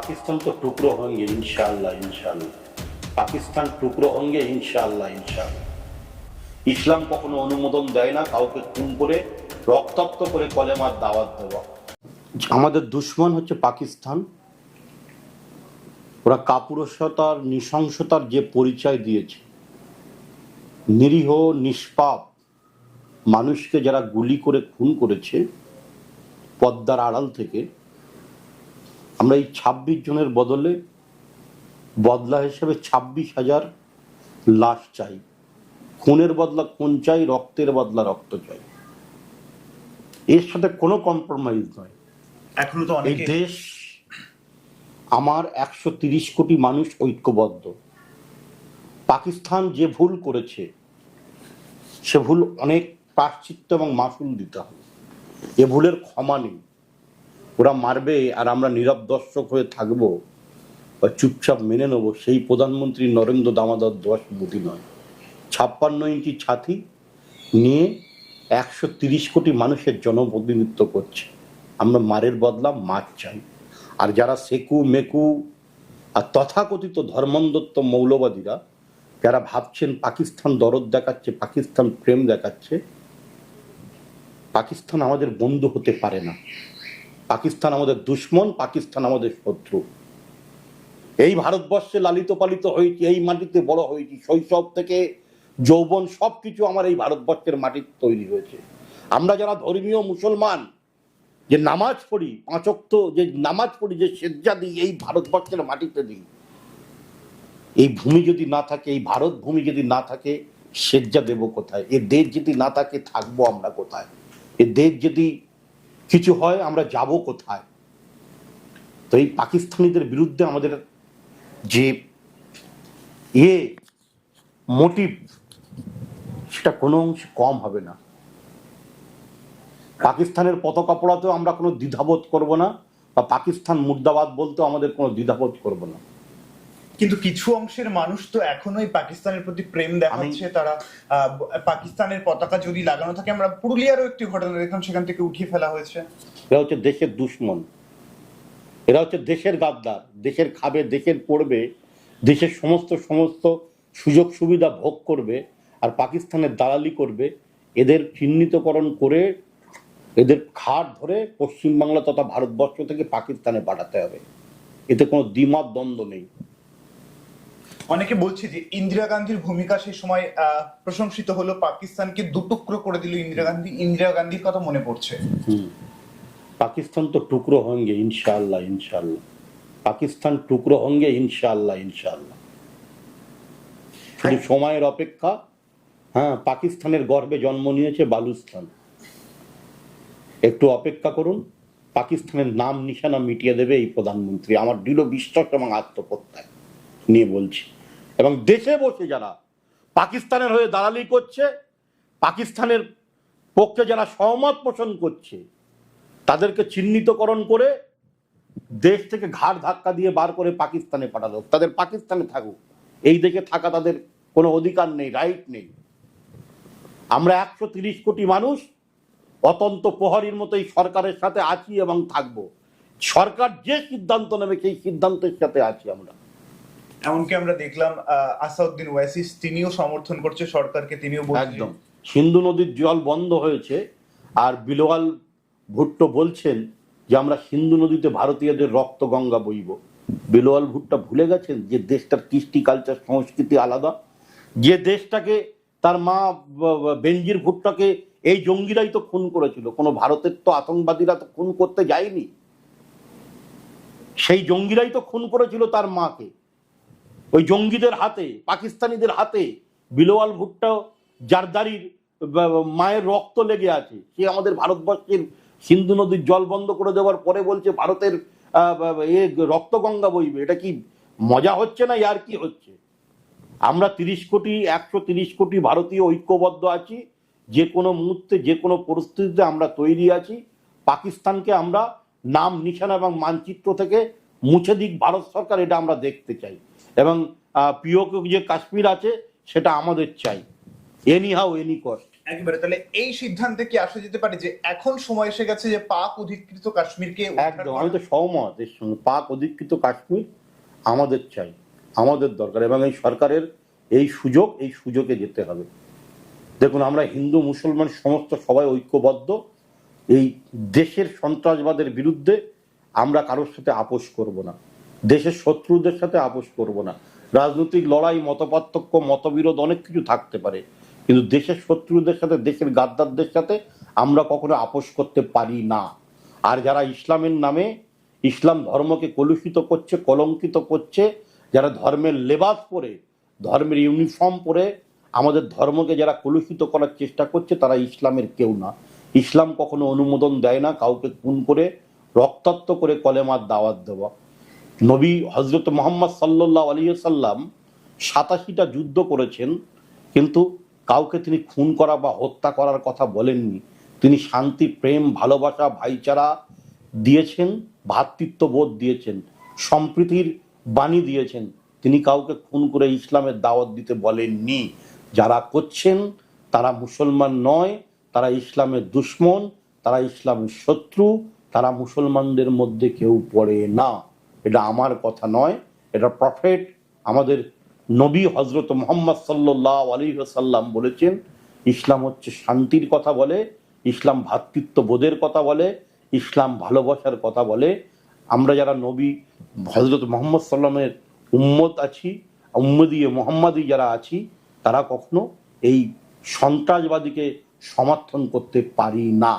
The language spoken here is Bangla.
पाकिस्तान तो टुकड़ो होंगे इंशाल्लाह इंशाल्लाह পাকিস্তান টুকরো होंगे ইনশাআল্লাহ ইনশাআল্লাহ ইসলাম কখনো অনুমোদন দেয় না কাউকে খুন করে রক্তাক্ত করে কলেমার দাওয়াত দেওয়া আমাদের দুশ্মন হচ্ছে পাকিস্তান ওরা কাপুরুষতার নৃশংসতার যে পরিচয় দিয়েছে নিরীহ নিষ্পাপ মানুষকে যারা গুলি করে খুন করেছে পদ্মার আড়াল থেকে আমরা এই ছাব্বিশ জনের বদলে বদলা হিসেবে ছাব্বিশ হাজার লাশ চাই। খুনের বদলা খুন চাই? রক্তের বদলা রক্ত চাই। এর সাথে কোনো কম্প্রোমাইজ নয়। এখনও তো এই দেশ আমার একশো তিরিশ কোটি মানুষ ঐক্যবদ্ধ। পাকিস্তান যে ভুল করেছে সে ভুল অনেক প্রাশ্চিত্য এবং মাসুল দিতে হবে। এ ভুলের ক্ষমা নেই। ওরা মারবে আর আমরা নীরব দর্শক হয়ে থাকব বা চুপচাপ মেনে নেব, সেই প্রধানমন্ত্রী নরেন্দ্র দামোদর দাস মোদী নয়। ছাপ্পান্ন ইঞ্চি ছাতি নিয়ে একশো তিরিশ কোটি মানুষের জনপ্রতিনিধিত্ব করছে। আমরা মারের বদলা মাছ চাই। আর যারা সেকু, মেকু আর তথাকথিত ধর্মান্ধত্ব মৌলবাদীরা, যারা ভাবছেন পাকিস্তান দরদ দেখাচ্ছে, পাকিস্তান প্রেম দেখাচ্ছে, পাকিস্তান আমাদের বন্ধু হতে পারে না। পাকিস্তান আমাদের দুশ্মন, পাকিস্তান আমাদের শত্রু। এই ভারতবর্ষে লালিত পালিত হয়েছি, এই মাটিতে বড় হয়েছি। শৈশব থেকে যৌবন সব কিছু আমার এই ভারতবর্ষের মাটির তৈরি হয়েছে। আমরা যারা ধর্মীয় মুসলমান, যে নামাজ পড়ি পাঁচক্ত যে নামাজ পড়ি, যে সেজ্জা দিই, এই ভারতবর্ষের মাটিতে দিই। এই ভূমি যদি না থাকে, এই ভারত ভূমি যদি না থাকে সেজ্জা দেব কোথায়? এ দেশ যদি না থাকে, থাকব আমরা কোথায়? এ দেশ যদি কিছু হয়, আমরা যাব কোথায়? তো এই পাকিস্তানিদের বিরুদ্ধে আমাদের যে ইয়ে মোটিভ সেটা কোনো অংশে কম হবে না। পাকিস্তানের পতাকা পড়াতেও আমরা কোনো দ্বিধাবোধ করব না, বা পাকিস্তান মুর্দাবাদ বলতেও আমাদের কোনো দ্বিধাবোধ করব না। কিন্তু কিছু অংশের মানুষ তো এখনোই পাকিস্তানের প্রতি প্রেম দেখাচ্ছে তারা পাকিস্তানের পতাকা যদি লাগানো থাকে আমরা পুরুলিয়ারও একটি ঘটনা দেখলাম সেখান থেকে উঠিয়ে ফেলা হয়েছে। এরা হচ্ছে দেশের দুশ্মন। এরা হচ্ছে দেশের গাদ্দার দেশের খাবে দেশের পড়বে দেশের সমস্ত সমস্ত সুযোগ সুবিধা ভোগ করবে আর পাকিস্তানের দালালি করবে এদের চিহ্নিতকরণ করে এদের খাট ধরে পশ্চিমবাংলা তথা ভারতবর্ষ থেকে পাকিস্তানে পাঠাতে হবে। এতে কোনো দ্বিমত দ্বন্দ্ব নেই। অনেকে বলছে যে ইন্দিরা গান্ধীর ভূমিকা সেই সময় প্রশংসিত হলো পাকিস্তানকে দুটুকরো করে দিল ইন্দিরা গান্ধী। ইন্দিরা গান্ধীর কথা মনে পড়ছে। পাকিস্তান তো টুকরো হঙ্গে ইনশাল্লাহ ইনশাল্লাহ পাকিস্তান টুকরো হঙ্গে ইনশাল্লাহ ইনশাল্লাহ শুধু সময়ের অপেক্ষা হ্যাঁ পাকিস্তানের গর্বে জন্ম নিয়েছে বালুস্তান একটু অপেক্ষা করুন পাকিস্তানের নাম নিশানা মিটিয়ে দেবে এই প্রধানমন্ত্রী। আমার দৃঢ় বিশ্বাস এবং আত্মপ্রত্যয়। নিয়ে বলছি। এবং দেশে বসে যারা পাকিস্তানের হয়ে দালালি করছে, পাকিস্তানের পক্ষে যারা সহমত পোষণ করছে, তাদেরকে চিহ্নিতকরণ করে দেশ থেকে ঘাড় ধাক্কা দিয়ে বার করে পাকিস্তানে পাঠালো। তাদের পাকিস্তানে থাকুক। এই দেশে থাকা তাদের কোনো অধিকার নেই রাইট নেই। আমরা একশো তিরিশ কোটি মানুষ অতন্ত প্রহরীর মতো এই সরকারের সাথে আছি এবং থাকব। সরকার যে সিদ্ধান্ত নেবে সেই সিদ্ধান্তের সাথে আছি আমরা। এমনকি আমরা দেখলাম আসাউদ্দিন ওয়াইসিস তিনিও সমর্থন করছে সরকারকে, তিনিও একদম। সিন্ধু নদীর জল বন্ধ হয়েছে আর বিলোয়াল ভুট্টো বলছেন যে আমরা সিন্ধু নদীতে ভারতীয়দের রক্ত গঙ্গা বইব। বিলোয়াল ভুট্টা ভুলে গেছেন যে দেশটার কৃষ্টি কালচার সংস্কৃতি আলাদা? যে দেশটাকে তার মা, ব- ব- বেনজির ভুট্টাকে এই জঙ্গিরাই তো খুন করেছিল, কোনো ভারতের তো আতঙ্কবাদীরা তো খুন করতে যায়নি। সেই জঙ্গিরাই তো খুন করেছিল তার মাকে। ওই জঙ্গিদের হাতে, পাকিস্তানিদের হাতে বিলোয়াল ভুট্টা জারদারির মায়ের রক্ত লেগে আছে। সে আমাদের ভারতবর্ষের সিন্ধু নদীর জল বন্ধ করে দেওয়ার পরে বলছে ভারতের এ রক্ত গঙ্গা বইবে। এটা কি মজা হচ্ছে না আর কি হচ্ছে? আমরা তিরিশ কোটি, একশো তিরিশ কোটি ভারতীয় ঐক্যবদ্ধ আছি। যে কোনো মুহূর্তে, যে কোনো পরিস্থিতিতে আমরা তৈরি আছি। পাকিস্তানকে আমরা নাম, নিশানা এবং মানচিত্র থেকে মুছে দিক ভারত সরকার, এটা আমরা দেখতে চাই। এবং পিওকে যে কাশ্মীর আছে সেটা আমাদের চাই। এনি হাউ এনি কস্ট একেবারে তাহলে এই সিদ্ধান্তে কি আসা যেতে পারে যে এখন সময় এসে গেছে যে পাক অধিকৃত কাশ্মীরকে একদম আমি তো সহমত এর সঙ্গে। পাক অধিকৃত কাশ্মীর আমাদের চাই আমাদের দরকার এবং এই সরকারের এই সুযোগ এই সুযোগে যেতে হবে। দেখুন আমরা হিন্দু মুসলমান সমস্ত সবাই ঐক্যবদ্ধ। এই দেশের সন্ত্রাসবাদের বিরুদ্ধে আমরা কারোর সাথে আপোষ করব না। দেশের শত্রুদের সাথে আপোষ করব না। রাজনৈতিক লড়াই, মতপার্থক্য, মতবিরোধ অনেক কিছু থাকতে পারে। কিন্তু দেশের শত্রুদের সাথে, দেশের গাদ্দারদের সাথে আমরা কখনো আপোষ করতে পারি না। আর যারা ইসলামের নামে, ইসলাম ধর্মকে কলুষিত করছে, কলঙ্কিত করছে, যারা ধর্মের লেবাস পরে, ধর্মের ইউনিফর্ম পরে, আমাদের ধর্মকে যারা কলুষিত করার চেষ্টা করছে, তারা ইসলামের কেউ না। ইসলাম কখনো অনুমোদন দেয় না, কাউকে খুন করে, রক্তাক্ত করে কলেমার দাওয়াত দেওয়া। নবী হজরত মোহাম্মদ সাল্লাহ আলিয়াল্লাম সাতাশিটা যুদ্ধ করেছেন, কিন্তু কাউকে তিনি খুন করা বা হত্যা করার কথা বলেননি। তিনি শান্তি, প্রেম, ভালোবাসা, ভাইচারা দিয়েছেন ভ্রাতৃত্ববোধ দিয়েছেন, সম্প্রীতির বাণী দিয়েছেন। তিনি কাউকে খুন করে ইসলামের দাওয়াত দিতে বলেননি। যারা করছেন, তারা মুসলমান নয়, তারা ইসলামের দুশ্মন, তারা ইসলামের শত্রু, তারা মুসলমানদের মধ্যে কেউ পড়ে না। এটা আমার কথা নয়, এটা প্রফেট আমাদের নবী হজরত মোহাম্মদ সাল্লাহ আলী সাল্লাম বলেছেন, ইসলাম হচ্ছে শান্তির কথা বলে, ইসলাম ভ্রাতৃত্ববোধের কথা বলে, ইসলাম ভালোবাসার কথা বলে। আমরা যারা নবী হজরত মোহাম্মদ সাল্লামের উম্মত আছি উম্মদিয়ে মোহাম্মদী যারা আছি, তারা কখনো এই সন্ত্রাসবাদীকে সমর্থন করতে পারি না।